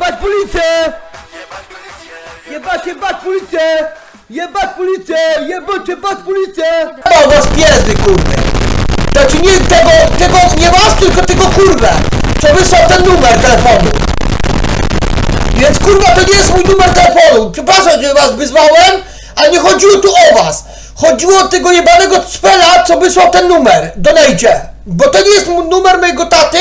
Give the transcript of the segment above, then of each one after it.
Jebać policję! Jebać, jebać policję! Jebać policję! Jebać, jebać policję! O was pierdzy, kurwy! Znaczy nie tego, tego, nie was, tylko tego kurwę! Co wysłał ten numer telefonu! Więc kurwa to nie jest mój numer telefonu! Przepraszam, że was wyzwałem, ale nie chodziło tu o was! Chodziło o tego jebanego cpela, co wysłał ten numer! Donajcie! Bo to nie jest numer mojego taty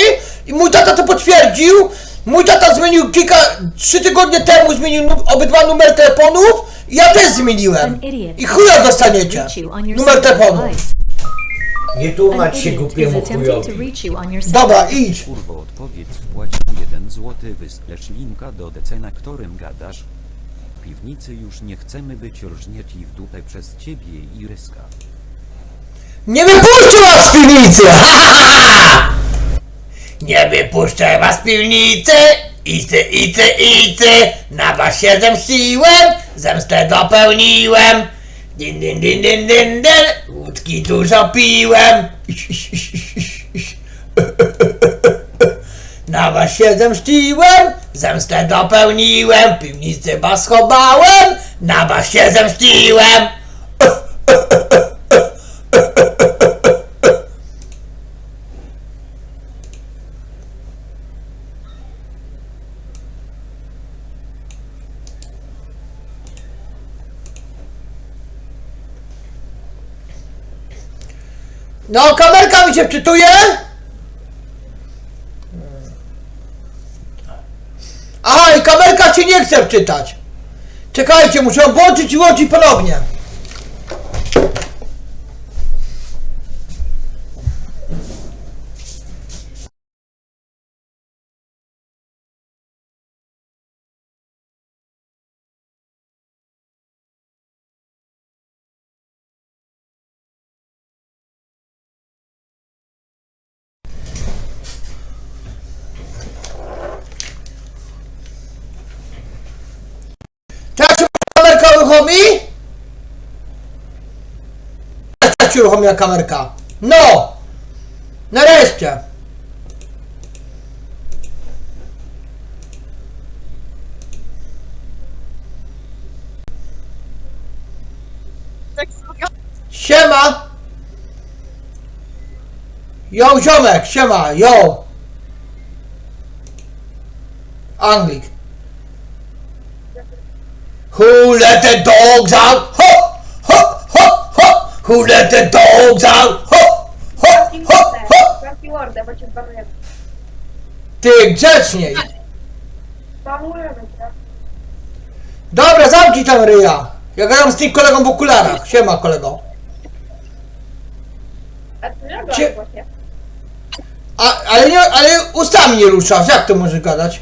i mój tata to potwierdził. Mój tata zmienił kilka, trzy tygodnie temu zmienił nu- obydwa numery telefonów i ja też zmieniłem. I chuja dostaniecie! Numer telefonu. Nie tłumacz się głupiemu chujowi. Dobra, idź! Kurwo odpowiedz wpłacił 1 złoty wyślesz linka do DC na którym gadasz. W piwnicy już nie chcemy być różnieci w dupę przez ciebie i ryska. Nie wypuszczę was z piwnicy! Ha, ha, ha! Nie wypuszczę was z piwnicy! Icy, icy, icy! Na was się zemściłem! Zemstę dopełniłem! Din, din, din, din, din, din! Łódki dużo piłem! Na was się zemściłem! Zemstę dopełniłem! Piwnicy was schowałem! Na was się zemściłem! No, kamerka mi się wczytuje? Aha, i kamerka się nie chce wczytać. Czekajcie, muszę włączyć i włączyć ponownie. Teraz uruchomiła kamerka. No! Nareszcie! Siema! Yo, ziomek, siema, yo! Anglik. Who let the dogs out? Ho! Ho! Ho! Ho! Who let the dogs out? Ho! Ho! Ho! Ho! Zamknij mordę, bo cię zbanuję. Ty grzeczniej! Zbanujemy cię. Dobra, zamknij tam ryja! Ja gadam z tym kolegą w okularach. Siema kolego. A ty Cie- nie właśnie. A, ale, nie, ale ustami nie ruszasz. Jak to może gadać?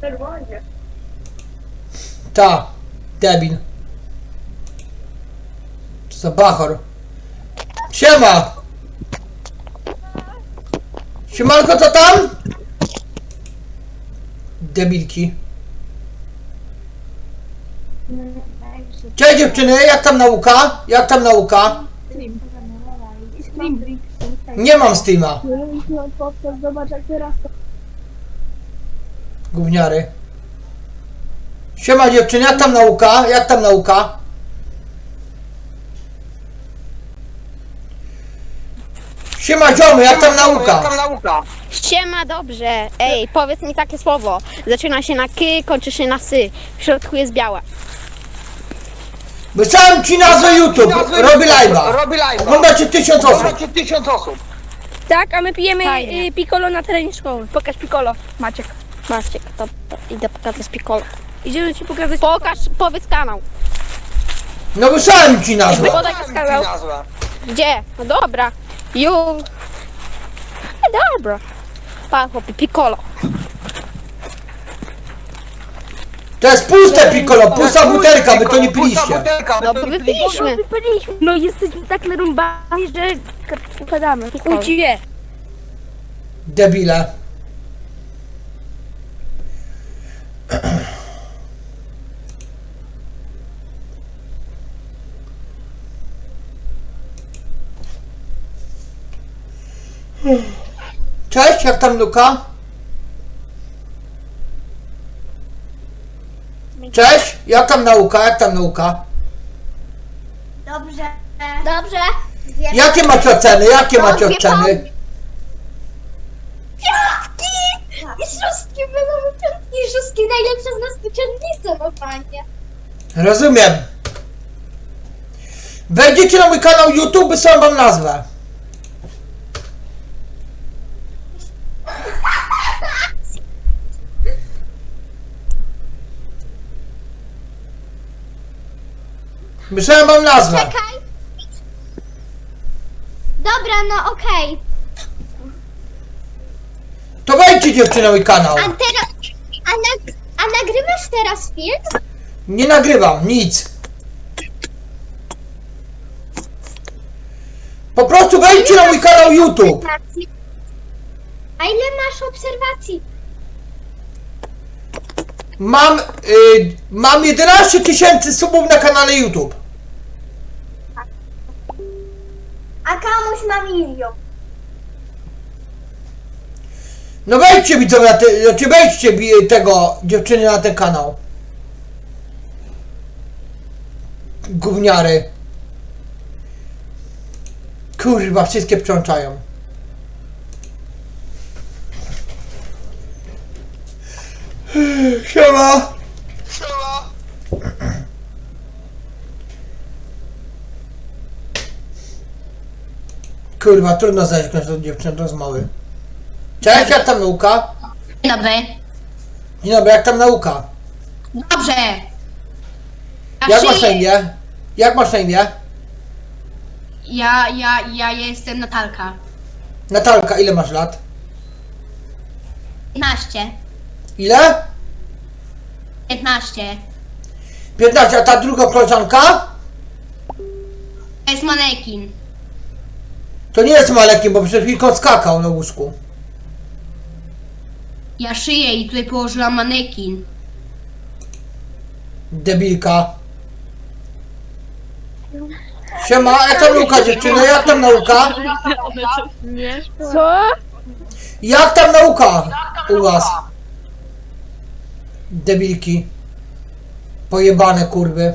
Czerwonie. Ta. Debil. Co za bachor. Siema! Siemanko, co tam? Debilki. Cześć dziewczyny, jak tam nauka? Jak tam nauka? Nie mam Steama. Gówniary. Siema dziewczyny, jak tam nauka? Jak tam nauka? Siema ziomy, jak tam nauka? Siema, dobrze. Ej, powiedz mi takie słowo. Zaczyna się na ky, kończy się na sy. W środku jest białe. Wysłałem ci nazwę YouTube, robię live'a. Robi live. Oglądacie tysiąc osób. Macie tysiąc osób. Tak, a my pijemy Fajnie. y, piccolo na terenie szkoły. Pokaż piccolo, Maciek. Maciek, to, to idę pokazać pikolo. Idziemy ci pokazać Pokaż, powiedz kanał. No wysłałem ci nazwę. Podaj nazwę. Gdzie? No dobra. Ju. No dobra. Pa, chłopie, pikolo. To jest puste piccolo, pusta butelka, wy to nie Pusta piliście. butelka, No to nie wypiliśmy. No jesteśmy tak narąbani, że upadamy. Chuj ci wie. Debile. Cześć, jak tam Luka? Cześć, jak tam nauka, jak tam nauka? Dobrze. Dobrze. Wiem. Jakie macie oceny, jakie macie oceny? Piątki! I szóstki będą piątki i szóstki. Najlepsze z nas wyciągnięte, no panie. Rozumiem. Wejdziecie na mój kanał YouTube, sam wam nazwę. Wysłałem wam nazwę. Czekaj. Dobra, no okej. To wejdźcie dziewczyny na mój kanał. A teraz... A, nag, a nagrywasz teraz film? Nie nagrywam, nic. Po prostu wejdźcie na mój kanał YouTube. A ile masz obserwacji? Mam, y, mam 11 tysięcy subów na kanale YouTube. A komuś ma milion. No wejdźcie widzowie na te, znaczy wejdźcie tego dziewczyny na ten kanał. Gówniary. Kurwa, wszystkie przełączają. Siema. Kurwa, trudno zerknąć do dziewczyn rozmowy. Cześć, jak tam nauka? Dzień dobry. Dzień dobry, jak tam nauka? Dobrze. Ja Jak masz na imię? Jak masz na imię? Ja, ja, ja jestem Natalka. Natalka, ile masz lat? 15. Ile? 15. 15, a ta druga koleżanka? To jest manekin. To nie jest malekiem, bo przed chwilką skakał na łóżku. Ja szyję i tutaj położyłam manekin. Debilka. Siema, jak tam nauka dziewczyny? Jak tam nauka? Co? Jak tam nauka u was? Debilki. Pojebane kurwy.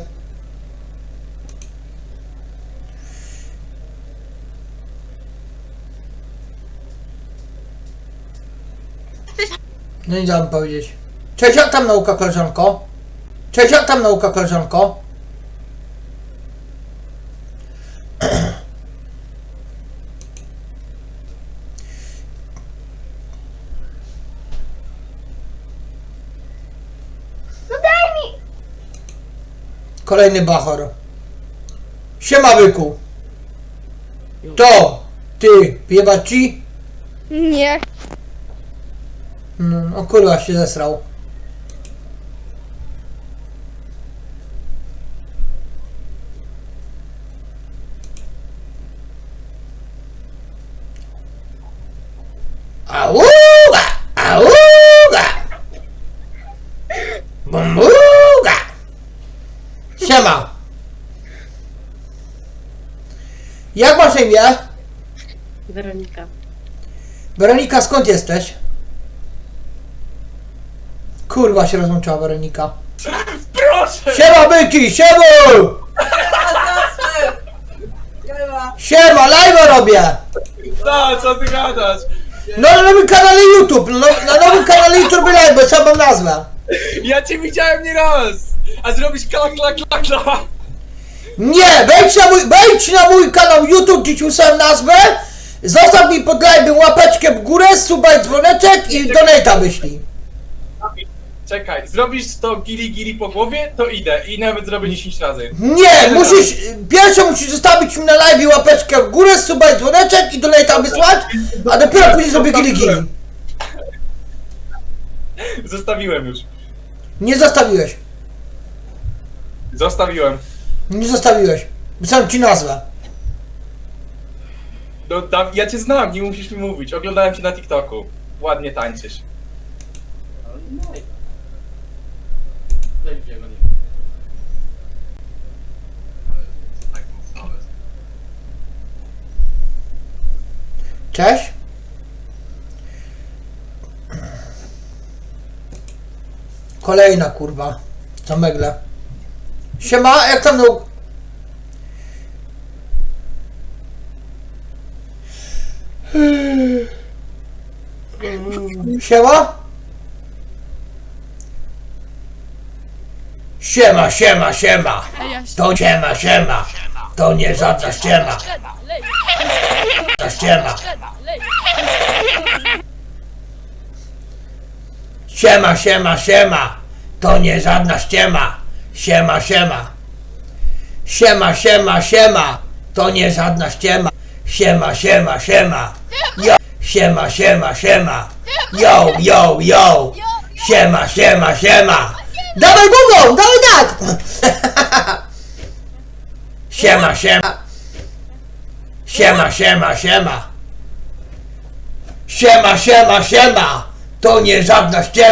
No nie dałem powiedzieć. Cześć, jak tam nauka koleżanko? Cześć, jak tam nauka koleżanko? No daj mi! Kolejny bachor. Siema byku. To, ty, jebać ci? Nie. No, o kurwa się zesrał. Auga! Auga! Bumbuga! Siema! Jak masz imię? Weronika. Weronika, skąd jesteś? Kurwa się rozłączyła Weronika. Proszę! Siema byki, siemu! Siema, live robię! Co, co ty gadasz? No na nowym kanale YouTube, no, na nowym kanale YouTube live, bo mam nazwę. Ja cię widziałem nie raz! A zrobisz klak, klak, klak, klak! Nie, wejdź na mój, wejdź na mój kanał YouTube, gdzie ci usłyszałem nazwę, zostaw mi pod live łapeczkę w górę, subaj dzwoneczek i donate'a wyślij. Czekaj, zrobisz to gili gili po głowie, to idę i nawet zrobię 10 razy. Nie, musisz, pierwsze musisz zostawić mi na live łapeczkę w górę, subaj dzwoneczek i donate'a wysłać, a dopiero później zrobię gili gili. Zostawiłem już. Nie zostawiłeś. Zostawiłem. Nie zostawiłeś. Wysłałem ci nazwę. No, da, ja cię znam, nie musisz mi mówić. Oglądałem cię na TikToku. Ładnie tańczysz. Cześć. Kolejna kurwa. Co megle? Siema, jak tam no... Siema? Siema, siema, siema. To siema, siema. To nie żadna ściema. Ta ściema. Siema, siema, siema. To nie żadna ściema. Siema, siema. Siema, siema, siema. To nie żadna ściema. Siema, siema, siema. Yo. Siema, siema, siema. Yo, yo, yo. Siema, siema, siema. Dawaj gumą, dawaj tak. Siema, siema. Siema, siema, siema. Siema, siema, siema. To nie żadna ściema.